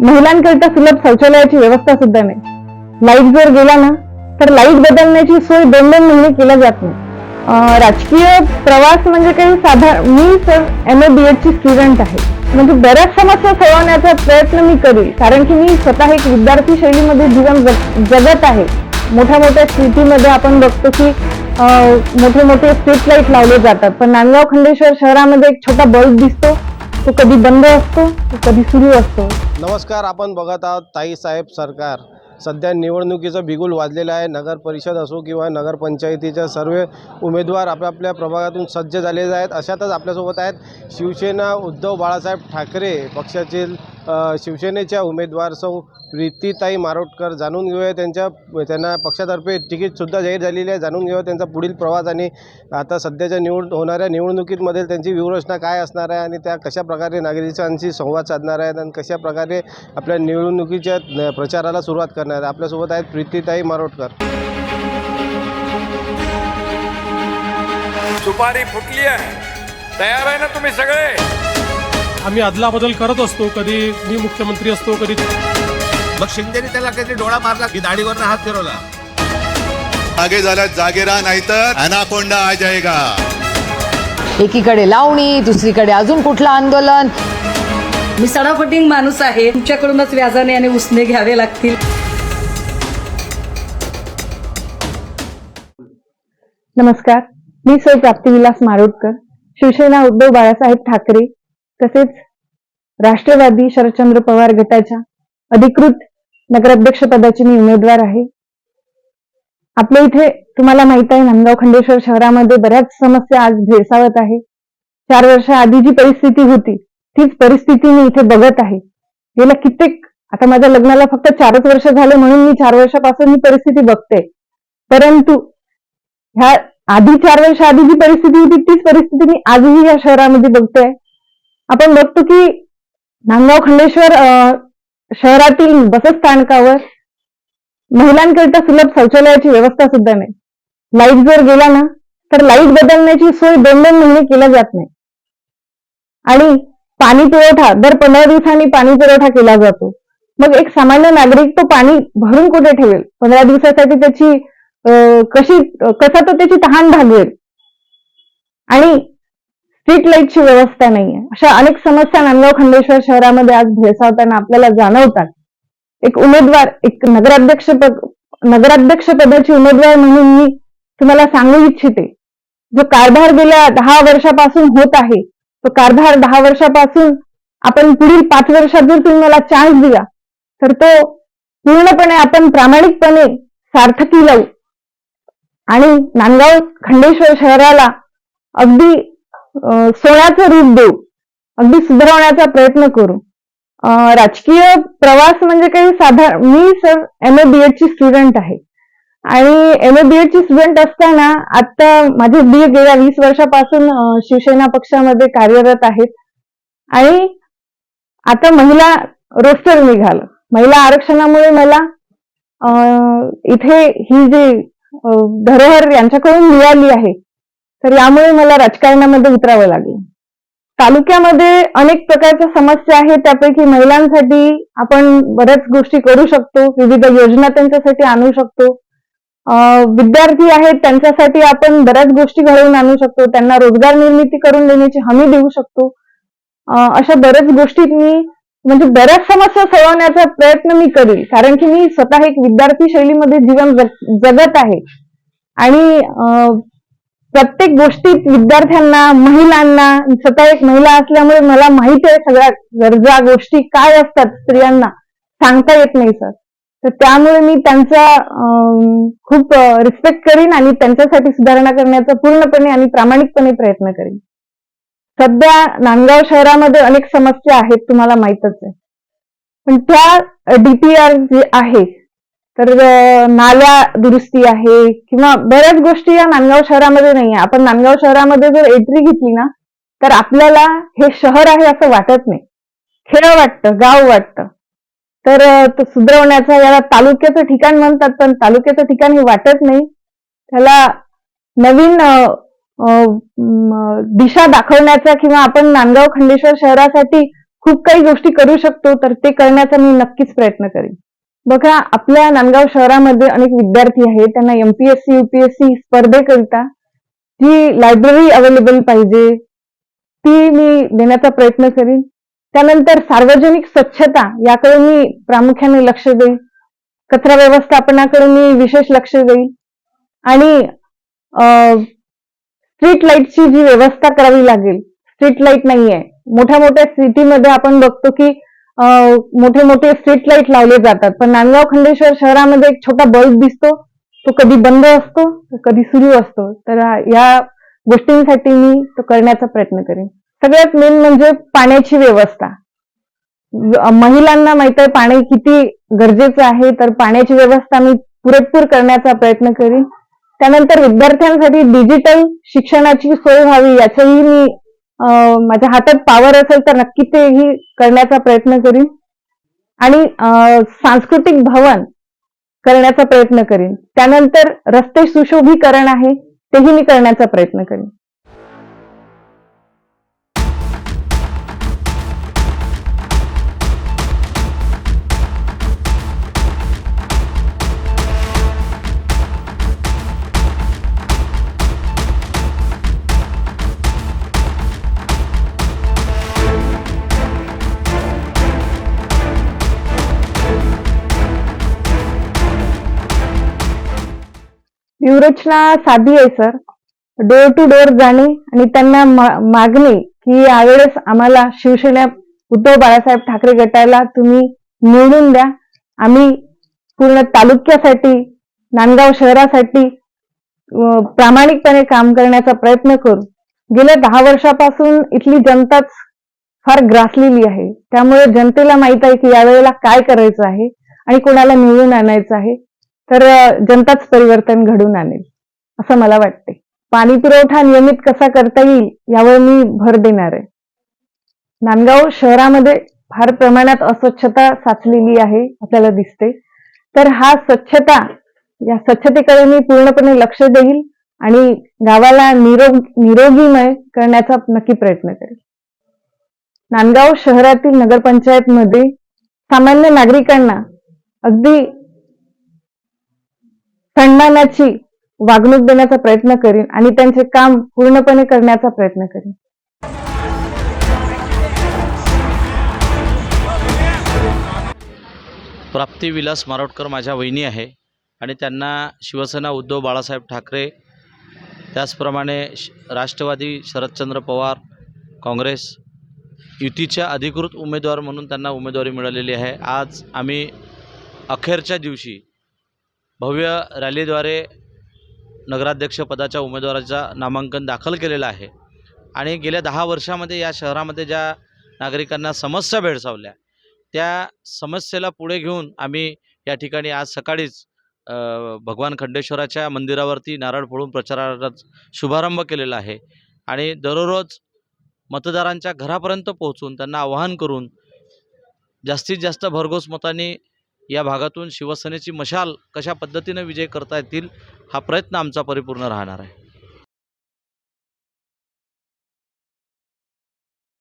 महिलांकरिता सुलभ शौचालयाची व्यवस्था सुद्धा नाही. लाइट जर गेला ना तर लाइट बदलण्याची सोय दोन दोन महिने केल्या जात नाही. राजकीय प्रवास म्हणजे काही साधारण मी सर एम ए बी एडची स्टुडंट आहे. म्हणजे बऱ्याच समस्या सोडवण्याचा प्रयत्न मी करील. कारण की मी स्वतः एक विद्यार्थी शैलीमध्ये जीवन जग- जगत आहे. मोठ्या मोठ्या सिटीमध्ये आपण बघतो की मोठे मोठे स्ट्रीट लाइट लावले जातात. पण नांदगाव खंडेश्वर शहरामध्ये एक छोटा बल्ब दिसतो. तो कधी बंद असतो तो कधी सुरू असतो. नमस्कार आपण बघत आहोत ताईसाहेब सरकार. सध्या निवडणुकीचं बिगुल वाजलेलं आहे. नगर परिषद असो किंवा नगरपंचायतीच्या सर्व उमेदवार आपापल्या प्रभागातून सज्ज झालेले आहेत. अशातच आपल्यासोबत आहेत शिवसेना उद्धव बाळासाहेब ठाकरे पक्षाचे शिवसेनेच्या उमेदवार सौ प्रीतीताई मारोटकर जाणून घेऊया त्यांच्या त्यांना पक्षातर्फे तिकीटसुद्धा जाहीर झालेली आहे. जाणून घेऊया त्यांचा पुढील प्रवास आणि आता सध्याच्या निवड होणाऱ्या निवडणुकीमध्ये त्यांची व्यूहरचना काय असणार आहे आणि त्या कशा प्रकारे नागरिकांशी संवाद साधणार आहेत आणि कशा प्रकारे आपल्या निवडणुकीच्या प्रचाराला सुरुवात करणार आहेत. आपल्यासोबत आहेत प्रीतीताई मारोटकर. सुपारी फुटली आहे. तयार आहे ना तुम्ही सगळे? आम्ही अदलाबदल करत असतो कधी मी मुख्यमंत्री असतो कधी मग शिंदेने त्याला काहीतरी डोळा मारला? की दाढीवर हात फिरवला? आगे झाला जागे राहा नाहीतर अनाकोंडा आ जाएगा एकीकडे लावणी दुसरीकडे अजून कुठलं आंदोलन? मी सडाफटिंग माणूस आहे. तुमच्याकडूनच व्याजाने आणि उसने घ्यावे लागतील. नमस्कार. मी सौ प्राप्तिविलास मारोटकर शिवसेना उद्धव बाळासाहेब ठाकरे. तसेच राष्ट्रवादी शरदचंद्र पवार गटाच्या अधिकृत नगराध्यक्ष पदाची मी उमेदवार आहे. आपल्या इथे तुम्हाला माहीत आहे नांदगाव खंडेश्वर शहरामध्ये बऱ्याच समस्या आज भेडसावत आहे. चार वर्ष आधी जी परिस्थिती होती तीच परिस्थिती मी इथे बघत आहे. गेल्या कित्येक आता माझ्या लग्नाला फक्त चारच वर्ष झाले म्हणून मी चार वर्षापासून ही परिस्थिती बघते. परंतु ह्या आधी चार वर्ष आधी जी परिस्थिती होती तीच परिस्थिती मी आजही या शहरामध्ये बघते. आपण बघतो की नांदगाव खंडेश्वर अं, शहरातील बसस्थानकावर महिलांकरिता सुलभ शौचालयाची व्यवस्था सुद्धा नाही. लाइट जर गेला ना तर लाइट बदलण्याची सोय दोन दोन महिने केल्या जात नाही. आणि पाणी पुरवठा दर पंधरा दिवसांनी पाणी पुरवठा केला जातो. मग एक सामान्य नागरिक तो पाणी भरून कुठे ठेवेल? पंधरा दिवसासाठी त्याची कशी कसा तो त्याची तहान भागवेल? आणि स्ट्रीट लाईटची व्यवस्था नाहीये. अशा अनेक समस्या नांदगाव खंडेश्वर शहरामध्ये आज भेसावताना आपल्याला जाणवतात. एक उमेदवार एक नगराध्यक्ष पद नगराध्यक्ष पदाची उमेदवार म्हणून मी तुम्हाला सांगू इच्छिते. जो कारभार गेल्या दहा वर्षापासून होत आहे तो कारभार दहा वर्षापासून आपण पुढील पाच वर्षात जर तुम्ही मला चान्स दिला. तर तो पूर्णपणे आपण प्रामाणिकपणे सार्थकी लावू. आणि नांदगाव खंडेश्वर शहराला अगदी सोन्याचं रूप देऊ. अगदी सुधारवण्याचा प्रयत्न करू. राजकीय प्रवास म्हणजे काही साधारण मी सर एम ए बी एडची स्टुडंट आहे. आणि एम ए बी एडची स्टुडंट असताना आता माझे बी ए गेल्या वीस वर्षापासून शिवसेना पक्षामध्ये कार्यरत आहेत आणि आता महिला रोस्टर निघालं. महिला आरक्षणामुळे मला इथे ही जी धरोहर यांच्याकडून मिळाली आहे तर यामुळे मला राजकारणामध्ये उतरावं लागेल. तालुक्यामध्ये अनेक प्रकारच्या समस्या आहेत त्यापैकी महिलांसाठी आपण बऱ्याच गोष्टी करू शकतो विविध योजना त्यांच्यासाठी आणू शकतो. विद्यार्थी आहेत त्यांच्यासाठी आपण बऱ्याच गोष्टी घडवून आणू शकतो त्यांना रोजगार निर्मिती करून देण्याची हमी देऊ शकतो. अशा बऱ्याच गोष्टीत मी म्हणजे बऱ्याच समस्या सोडवण्याचा प्रयत्न मी करेल कारण की मी स्वतः एक विद्यार्थी शैलीमध्ये जीवन जगत आहे. आणि प्रत्येक गोष्टीत विद्यार्थ्यांना महिलांना स्वतः एक महिला असल्यामुळे मला माहिती आहे सगळ्या गरजा गोष्टी काय असतात स्त्रियांना. सांगता येत नाही सर. तर त्यामुळे मी त्यांचा खूप रिस्पेक्ट करीन आणि त्यांच्यासाठी सुधारणा करण्याचा पूर्णपणे आणि प्रामाणिकपणे प्रयत्न करीन. सध्या नांदगाव शहरामध्ये अनेक समस्या आहेत तुम्हाला माहीतच आहे. पण त्या डीपीआर जे आहे तर नाल्या दुरुस्ती आहे किंवा बऱ्याच गोष्टी या नांदगाव शहरामध्ये नाही आहे. आपण नांदगाव शहरामध्ये जर एंट्री घेतली ना तर आपल्याला हे शहर आहे असं वाटत नाही. खेळ वाटतं गाव वाटतं. तर सुधरवण्याचा याला तालुक्याचं ठिकाण म्हणतात पण तालुक्याचं ठिकाण हे वाटत नाही. त्याला नवीन दिशा दाखवण्याचा किंवा आपण नांदगाव खंडेश्वर शहरासाठी खूप काही गोष्टी करू शकतो तर ते करण्याचा मी नक्कीच प्रयत्न करेन. बघा आपल्या नांदगाव शहरामध्ये अनेक विद्यार्थी आहेत. त्यांना एमपीएससी युपीएससी स्पर्धेकरिता जी लायब्ररी अवेलेबल पाहिजे ती मी देण्याचा प्रयत्न करीन. त्यानंतर सार्वजनिक स्वच्छता याकडे मी प्रामुख्याने लक्ष देईन. कचरा व्यवस्थापनाकडे मी विशेष लक्ष देईन. आणि स्ट्रीट लाईटची जी व्यवस्था करावी लागेल स्ट्रीट लाइट नाहीये. मोठ्या मोठ्या सिटीमध्ये आपण बघतो की मोठे मोठे स्ट्रीट लाइट लावले जातात. पण नांदगाव खंडेश्वर शहरामध्ये एक छोटा बल्ब दिसतो. तो कधी बंद असतो कधी सुरू असतो. तर या गोष्टींसाठी मी तो करण्याचा प्रयत्न करेन. सगळ्यात मेन म्हणजे पाण्याची व्यवस्था. महिलांना माहीत आहे पाणी किती गरजेचं आहे तर पाण्याची व्यवस्था मी पुरेपूर करण्याचा प्रयत्न करीन. त्यानंतर विद्यार्थ्यांसाठी डिजिटल शिक्षणाची सोय व्हावी याचंही मी माझ्या हातात पावर असेल तर नक्की तेही करण्याचा प्रयत्न करीन. आणि सांस्कृतिक भवन करण्याचा प्रयत्न करीन. त्यानंतर रस्ते सुशोभीकरण आहे तेही मी करण्याचा प्रयत्न करीन. व्यूहरचना साधी आहे सर डोर टू डोर जाणे आणि त्यांना मागणे की यावेळेस आम्हाला शिवसेना उद्धव बाळासाहेब ठाकरे गटाला तुम्ही निवडून द्या. आम्ही पूर्ण तालुक्यासाठी नांदगाव शहरासाठी प्रामाणिकपणे काम करण्याचा प्रयत्न करू. गेल्या दहा वर्षापासून इथली जनताच फार ग्रासलेली आहे. त्यामुळे जनतेला माहीत आहे की यावेळेला काय करायचं आहे आणि कोणाला निवडून आणायचं आहे. तर जनताच परिवर्तन घडून आणेल असं मला वाटते. पाणी पुरवठा नियमित कसा करता येईल यावर मी भर देणार आहे. नांदगाव शहरामध्ये फार प्रमाणात अस्वच्छता साचलेली आहे आपल्याला दिसते. तर हा स्वच्छता या स्वच्छतेकडे मी पूर्णपणे लक्ष देईल आणि गावाला निरोग निरोगीमय करण्याचा नक्की प्रयत्न करेल. नांदगाव शहरातील नगरपंचायतमध्ये सामान्य नागरिकांना अगदी सन्मानाची वागणूक देण्याचा प्रयत्न करीन आणि त्यांचे काम पूर्णपणे करण्याचा प्रयत्न करीन. प्राप्ती विलास मारोटकर माझ्या वहिनी आहे आणि त्यांना शिवसेना उद्धव बाळासाहेब ठाकरे त्याचप्रमाणे श राष्ट्रवादी शरदचंद्र पवार काँग्रेस युतीच्या अधिकृत उमेदवार म्हणून त्यांना उमेदवारी मिळालेली आहे. आज आम्ही अखेरच्या दिवशी भव्य रॅलीद्वारे नगराध्यक्षपदाच्या उमेदवाराचा नामांकन दाखल केलेलं आहे. आणि गेल्या दहा वर्षामध्ये या शहरामध्ये ज्या नागरिकांना समस्या भेडसावल्या त्या समस्येला पुढे घेऊन आम्ही या ठिकाणी आज सकाळीच भगवान खंडेश्वराच्या मंदिरावरती नारळ फोडून प्रचाराचा शुभारंभ केलेला आहे. आणि दररोज मतदारांच्या घरापर्यंत पोहोचून त्यांना आवाहन करून जास्तीत जास्त भरघोस मतांनी या भागातून शिवसेनेची मशाल कशा पद्धतीनं विजय करता येतील हा प्रयत्न आमचा परिपूर्ण राहणार आहे.